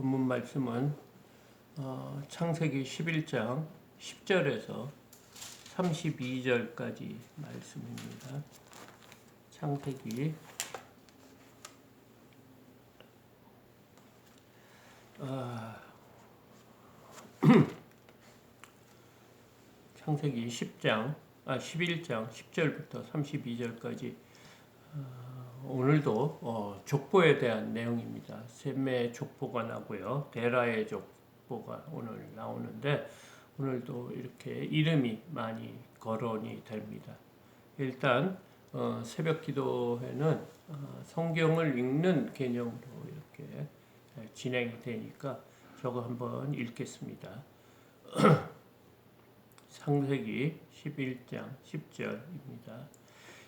본문 말씀은 어, 창세기 11장 10절에서 32절까지 말씀입니다. 창세기 아, 창세기 10장 아 11장 10절부터 32절까지 어, 오늘도 어, 족보에 대한 내용입니다. 셈의 족보가 나고요. 데라의 족보가 오늘 나오는데 오늘도 이렇게 이름이 많이 거론이 됩니다. 일단 어, 새벽 기도회는 어, 성경을 읽는 개념으로 이렇게 진행이 되니까 저거 한번 읽겠습니다. 창세기 11장 10절입니다.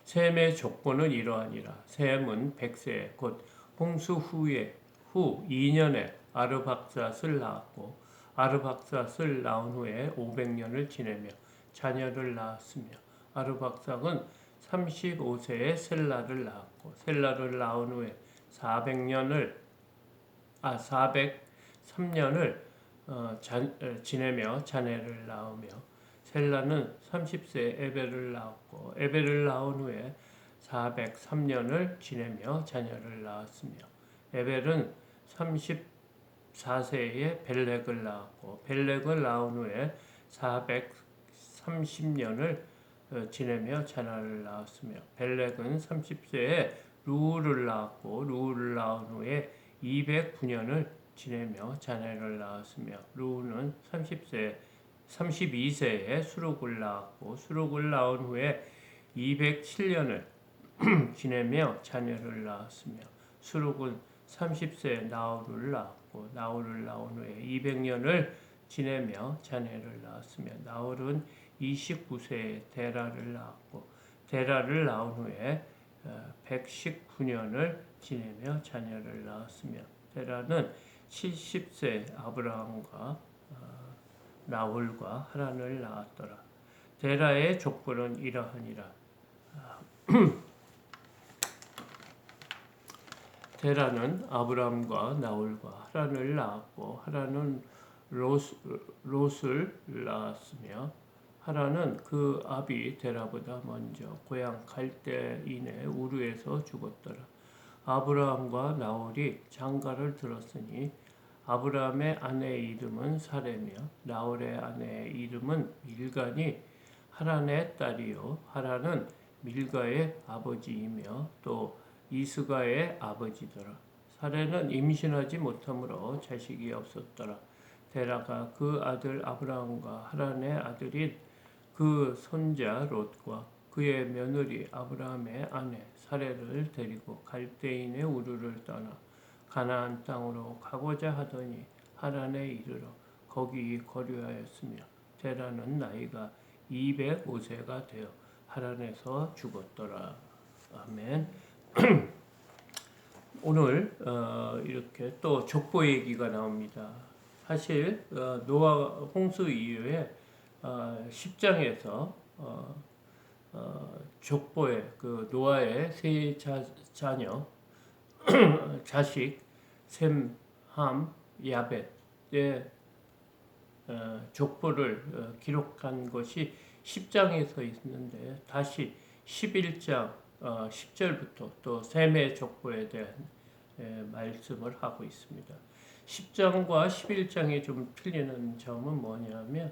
셈의 족보는 이러하니라. 셈은 백세 곧 홍수 후에 후 2년에 아르박삿을 낳았고 아르박삿을 낳은 후에 500년을 지내며 자녀를 낳았으며 아르박삭은 35세에 셀라를 낳았고 셀라를 낳은 후에 400년을 아 403년을 어, 자, 어, 지내며 자녀를 낳으며 셀라는 30세 에벨을 낳았고 에벨을 낳은 후에 403년을 지내며 자녀를 낳았으며 에벨은 34세에 벨렉을 낳았고 벨렉을 낳은 후에 430년을 어, 지내며 자녀를 낳았으며 벨렉은 30세에 루우를 낳았고 루우를 낳은 후에 209년을 지내며 자녀를 낳았으며 루우는 30세 32세에 수룩을 낳았고 수룩을 낳은 후에 207년을 지내며 자녀를 낳았으며 수룩은 30세에 나홀을 낳았고 나홀을 낳은 후에 200년을 지내며 자녀를 낳았으며 나홀은 29세에 데라를 낳았고 데라를 낳은 후에 119년을 지내며 자녀를 낳았으며 데라는 70세 아브라함과 나홀과 하란을 낳았더라. 데라의 족보는 이러하니라. 데라는 아브라함과 나홀과 하란을 낳았고 하란은 롯, 롯을 낳았으며 하란은 그 아비 데라보다 먼저 고향 갈대인의 우르에서 죽었더라. 아브라함과 나홀이 장가를 들었으니 아브라함의 아내의 이름은 사레며 나홀의 아내의 이름은 밀간이 하란의 딸이요 하란은 밀가의 아버지이며 또 이스가의 아버지더라. 사레는 임신하지 못하므로 자식이 없었더라. 데라가 그 아들 아브라함과 하란의 아들인 그 손자 롯과 그의 며느리 아브라함의 아내 사레를 데리고 갈대인의 우르를 떠나 가나안 땅으로 가고자 하더니 하란에 이르러 거기 거류하였으며 데라는 나이가 205세가 되어 하란에서 죽었더라. 아멘. 오늘 어, 이렇게 또 족보 얘기가 나옵니다. 사실 어, 노아 홍수 이후에 어, 10장에서 어, 어, 족보의 그 노아의 세 자, 자녀 자식 셈, 함, 야벳의 어, 족보를 어, 기록한 것이 10장에서 있는데 다시 11장 어, 10절부터 또 셈의 족보에 대한 에, 말씀을 하고 있습니다. 10장과 11장이 좀 틀리는 점은 뭐냐면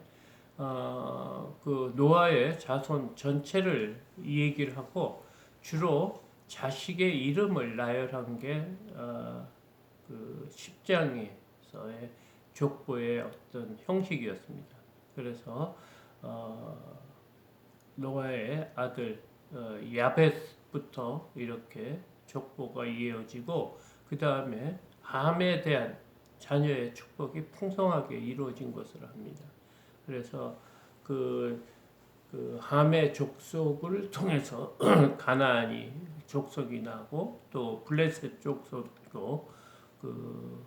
어, 그 노아의 자손 전체를 얘기를 하고 주로 자식의 이름을 나열한 게 어, 그 10장에서의 족보의 어떤 형식이었습니다. 그래서 어, 노아의 아들 어, 야벳부터 이렇게 족보가 이어지고 그 다음에 함에 대한 자녀의 축복이 풍성하게 이루어진 것을 합니다. 그래서 그, 그 함의 족속을 통해서 가나안이 족속이 나고 또 블레셋 족속도 그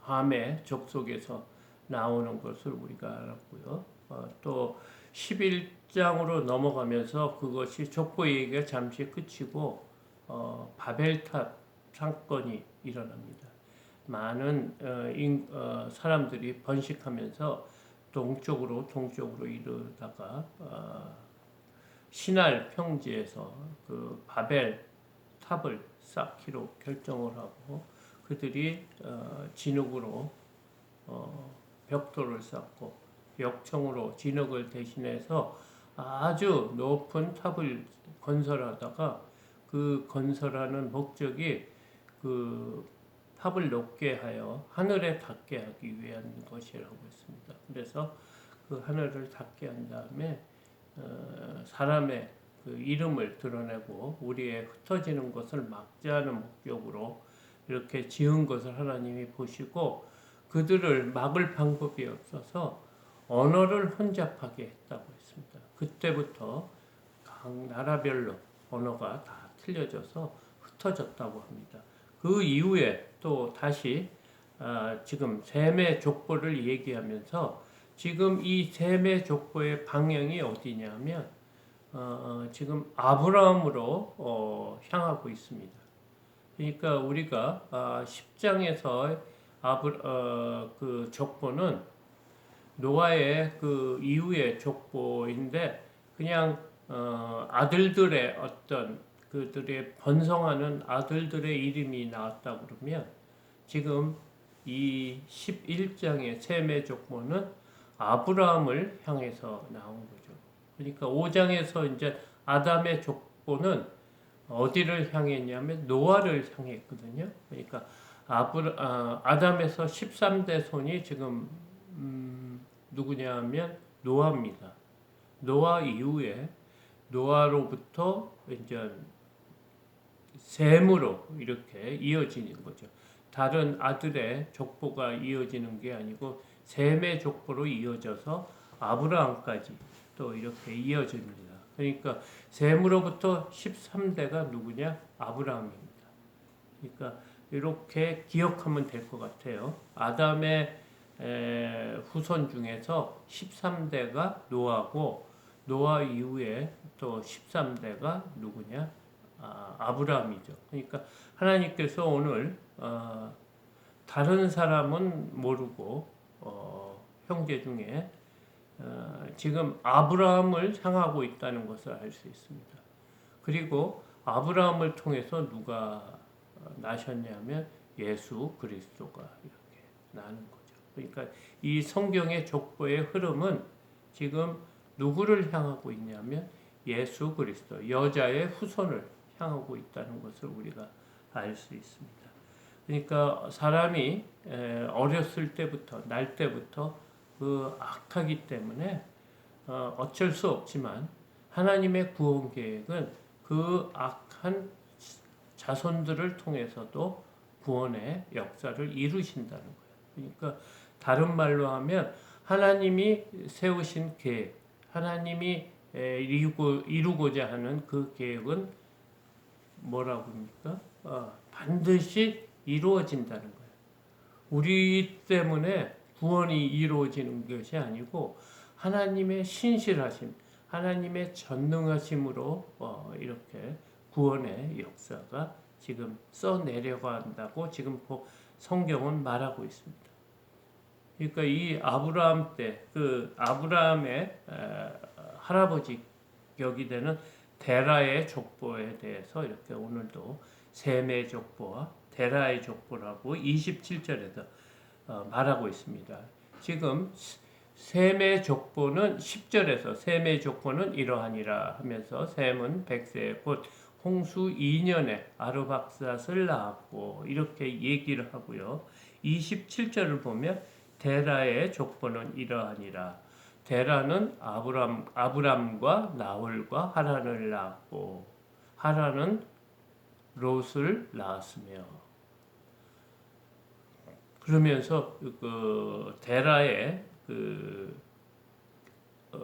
함의 족속에서 나오는 것을 우리가 알았고요. 어, 또 11장으로 넘어가면서 그것이 족보 얘기가 잠시 끝이고 어, 바벨탑 사건이 일어납니다. 많은 어, 인, 어, 사람들이 번식하면서 동쪽으로 동쪽으로 이르다가 어, 신할 평지에서 그 바벨 탑을 쌓기로 결정을 하고 그들이 어, 진흙으로 어, 벽돌을 쌓고 역청으로 진흙을 대신해서 아주 높은 탑을 건설하다가 그 건설하는 목적이 그 탑을 높게 하여 하늘에 닿게 하기 위한 것이라고 했습니다. 그래서 그 하늘을 닿게 한 다음에 어, 사람의 그 이름을 드러내고 우리의 흩어지는 것을 막자는 목적으로 이렇게 지은 것을 하나님이 보시고 그들을 막을 방법이 없어서 언어를 혼잡하게 했다고 했습니다. 그때부터 각 나라별로 언어가 다 틀려져서 흩어졌다고 합니다. 그 이후에 또 다시 아, 지금 셈의 족보를 얘기하면서 지금 이 셈의 족보의 방향이 어디냐면 어, 지금 아브라함으로 어, 향하고 있습니다. 그러니까 우리가 아, 10장에서 아브 어, 그 족보는 노아의 그 이후의 족보인데 그냥 어, 아들들의 어떤 그들의 번성하는 아들들의 이름이 나왔다 그러면 지금 이 11장의 셈의 족보는 아브라함을 향해서 나온 거죠. 그러니까 5장에서 이제 아담의 족보는 어디를 향했냐면 노아를 향했거든요. 그러니까 아브라, 아, 아담에서 13대 손이 지금 음, 누구냐면 노아입니다. 노아 이후에 노아로부터 이제 셈으로 이렇게 이어지는 거죠. 다른 아들의 족보가 이어지는 게 아니고 셈의 족보로 이어져서 아브라함까지 또 이렇게 이어집니다. 그러니까 셈으로부터 13대가 누구냐? 아브라함입니다. 그러니까 이렇게 기억하면 될 것 같아요. 아담의 에, 후손 중에서 13대가 노아고 노아 이후에 또 13대가 누구냐? 아, 아브라함이죠. 그러니까 하나님께서 오늘 어, 다른 사람은 모르고 어, 형제 중에 어, 지금 아브라함을 향하고 있다는 것을 알 수 있습니다. 그리고 아브라함을 통해서 누가 나셨냐면 예수 그리스도가 이렇게 나는 거죠. 그러니까 이 성경의 족보의 흐름은 지금 누구를 향하고 있냐면 예수 그리스도 여자의 후손을 향하고 있다는 것을 우리가 알 수 있습니다. 그러니까 사람이 어렸을 때부터 날 때부터 그 악하기 때문에 어, 어쩔 수 없지만 하나님의 구원 계획은 그 악한 자손들을 통해서도 구원의 역사를 이루신다는 거예요. 그러니까 다른 말로 하면 하나님이 세우신 계획, 하나님이 이루고, 이루고자 하는 그 계획은 뭐라고 합니까? 어, 반드시 이루어진다는 거예요. 우리 때문에 구원이 이루어지는 것이 아니고 하나님의 신실하심, 하나님의 전능하심으로 어, 이렇게 구원의 역사가 지금 써 내려간다고 지금 성경은 말하고 있습니다. 그러니까 이 아브라함 때 그 아브라함의 할아버지 격이 되는 데라의 족보에 대해서 이렇게 오늘도 셈의 족보와 데라의 족보라고 27절에서 어, 말하고 있습니다. 지금 셈의 족보는 10절에서 셈의 족보는 이러하니라 하면서 셈은 백세 곧 홍수 2년에 아르박삿을 낳았고 이렇게 얘기를 하고요. 27절을 보면 데라의 족보는 이러하니라. 데라는 아브람 아브람과 나홀과 하란을 낳았고 하란은 롯을 낳았으며 그러면서 그 데라의 그 어,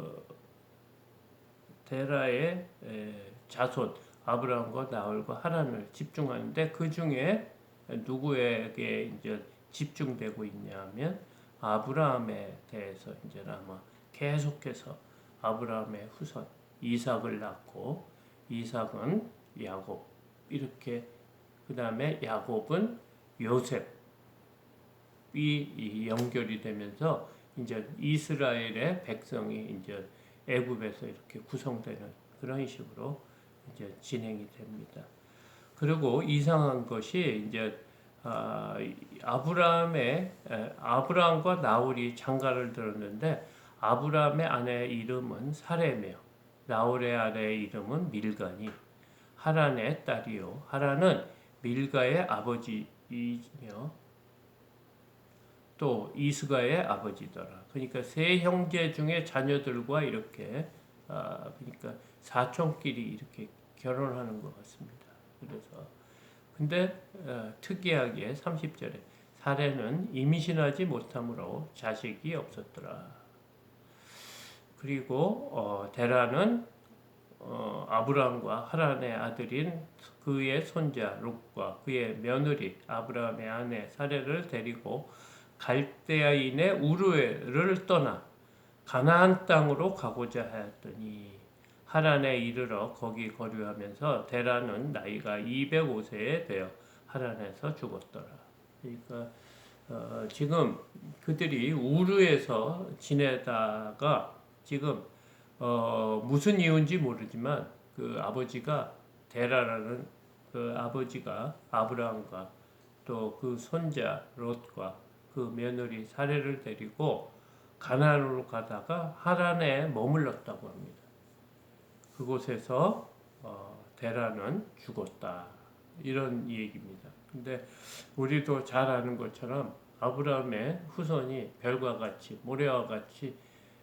데라의 에, 자손 아브라함과 나홀과 하란을 집중하는데 그 중에 누구에게 이제 집중되고 있냐면 아브라함에 대해서 이제 아마 계속해서 아브라함의 후손 이삭을 낳고 이삭은 야곱 이렇게 그 다음에 야곱은 요셉 이이 연결이 되면서 이제 이스라엘의 백성이 이제 애굽에서 이렇게 구성되는 그런 식으로 이제 진행이 됩니다. 그리고 이상한 것이 이제 아, 이 아브라함의 에, 아브라함과 나홀이 장가를 들었는데 아브라함의 아내 이름은 사레며 나홀의 아내 이름은 밀가니. 하란의 딸이요. 하란은 밀가의 아버지이며 또 이스가의 아버지더라. 그러니까 세 형제 중에 자녀들과 이렇게 아 그러니까 사촌끼리 이렇게 결혼하는 것 같습니다. 그래서 근데 어, 특이하게 30절에 사례는 임신하지 못하므로 자식이 없었더라. 그리고 어, 데라는 어, 아브라함과 하란의 아들인 그의 손자 룩과 그의 며느리 아브라함의 아내 사례를 데리고 갈대아인의 우르에를 떠나 가나안 땅으로 가고자 하였더니 하란에 이르러 거기 거류하면서 데라는 나이가 205세에 되어 하란에서 죽었더라. 그러니까 어, 지금 그들이 우르에서 지내다가 지금 어, 무슨 이유인지 모르지만 그 아버지가 데라라는 그 아버지가 아브라함과 또 그 손자 롯과 그 며느리 사례를 데리고 가나안으로 가다가 하란에 머물렀다고 합니다. 그곳에서 어, 데라는 죽었다 이런 얘기입니다. 근데 우리도 잘 아는 것처럼 아브라함의 후손이 별과 같이 모래와 같이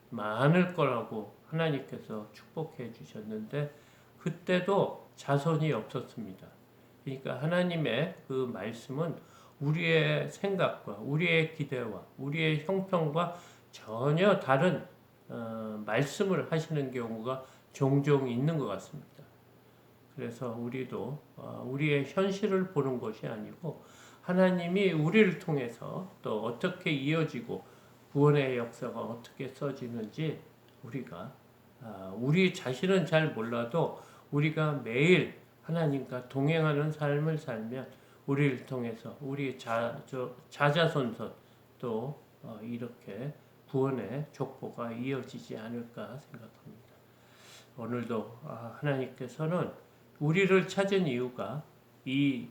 많을 거라고 하나님께서 축복해 주셨는데 그때도 자손이 없었습니다. 그러니까 하나님의 그 말씀은 우리의 생각과 우리의 기대와 우리의 형편과 전혀 다른 어, 말씀을 하시는 경우가 종종 있는 것 같습니다. 그래서 우리도 어, 우리의 현실을 보는 것이 아니고 하나님이 우리를 통해서 또 어떻게 이어지고 구원의 역사가 어떻게 써지는지 우리가 아, 우리 자신은 잘 몰라도 우리가 매일 하나님과 동행하는 삶을 살면 우리를 통해서 우리 자, 저, 자자손손 또 어, 이렇게 구원의 족보가 이어지지 않을까 생각합니다. 오늘도 아, 하나님께서는 우리를 찾은 이유가 이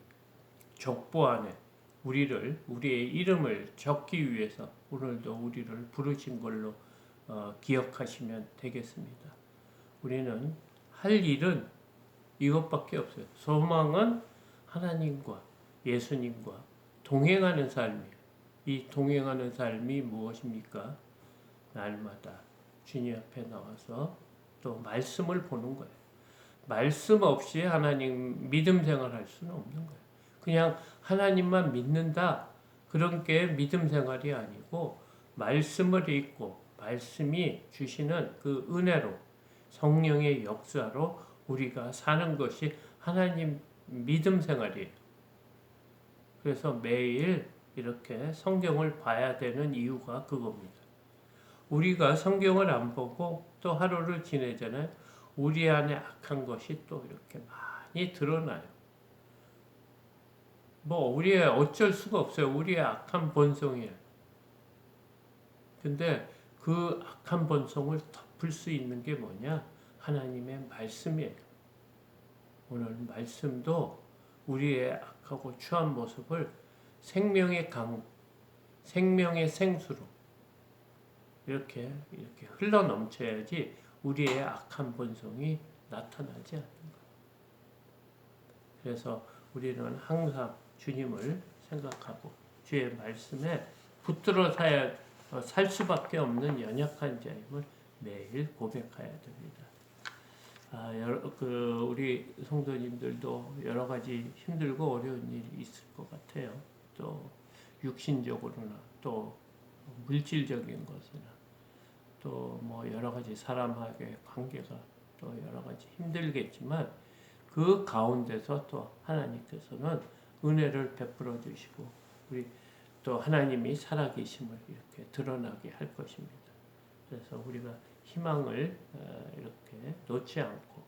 족보 안에 우리를 우리의 이름을 적기 위해서 오늘도 우리를 부르신 걸로 어, 기억하시면 되겠습니다. 우리는 할 일은 이것밖에 없어요. 소망은 하나님과 예수님과 동행하는 삶이에요. 이 동행하는 삶이 무엇입니까? 날마다 주님 앞에 나와서 또 말씀을 보는 거예요. 말씀 없이 하나님 믿음 생활할 수는 없는 거예요. 그냥 하나님만 믿는다 그런 게 믿음 생활이 아니고 말씀을 읽고 말씀이 주시는 그 은혜로 성령의 역사로 우리가 사는 것이 하나님 믿음 생활이에요. 그래서 매일 이렇게 성경을 봐야 되는 이유가 그겁니다. 우리가 성경을 안 보고 또 하루를 지내잖아요. 우리 안에 악한 것이 또 이렇게 많이 드러나요. 뭐 우리의 어쩔 수가 없어요. 우리의 악한 본성이에요. 근데 그 악한 본성을 덮을 수 있는 게 뭐냐? 하나님의 말씀이에요. 오늘 말씀도 우리의 악하고 추한 모습을 생명의 강, 생명의 생수로 이렇게 이렇게 흘러 넘쳐야지 우리의 악한 본성이 나타나지 않는 거예요. 그래서 우리는 항상 주님을 생각하고 주의 말씀에 붙들어 사야 어, 살 수밖에 없는 연약한 자임을 매일 고백해야 됩니다. 아, 여러, 그 우리 성도님들도 여러 가지 힘들고 어려운 일이 있을 것 같아요. 또 육신적으로나 또 물질적인 것이나 또 뭐 여러 가지 사람하고의 관계가 또 여러 가지 힘들겠지만 그 가운데서 또 하나님께서는 은혜를 베풀어 주시고 우리 또 하나님이 살아계심을 이렇게 드러나게 할 것입니다. 그래서 우리가 희망을 어, 이렇게 놓지 않고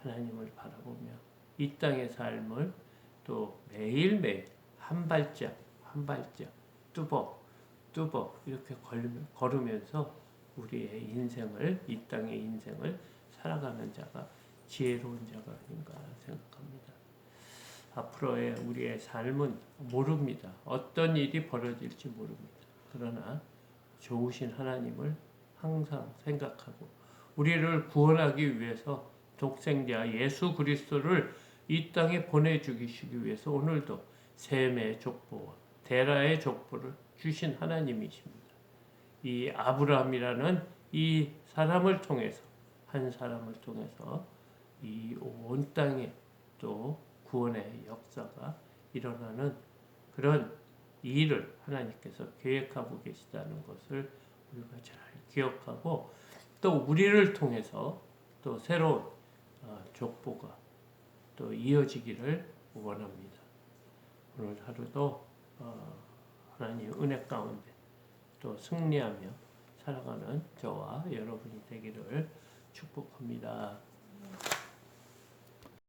하나님을 바라보며 이 땅의 삶을 또 매일매일 한 발짝 한 발짝 뚜벅 뚜벅 이렇게 걸으면- 걸으면서 우리의 인생을 이 땅의 인생을 살아가는 자가 지혜로운 자가 아닌가 생각합니다. 앞으로의 우리의 삶은 모릅니다. 어떤 일이 벌어질지 모릅니다. 그러나 좋으신 하나님을 항상 생각하고 우리를 구원하기 위해서 독생자 예수 그리스도를 이 땅에 보내주시기 위해서 오늘도 셈의 족보와 데라의 족보를 주신 하나님이십니다. 이 아브라함이라는 이 사람을 통해서 한 사람을 통해서 이 온 땅에 또 구원의 역사가 일어나는 그런 일을 하나님께서 계획하고 계시다는 것을 우리가 잘 기억하고 또 우리를 통해서 또 새로운 어, 족보가 또 이어지기를 원합니다. 오늘 하루도 어, 하나님 은혜 가운데 또 승리하며 살아가는 저와 여러분이 되기를 축복합니다.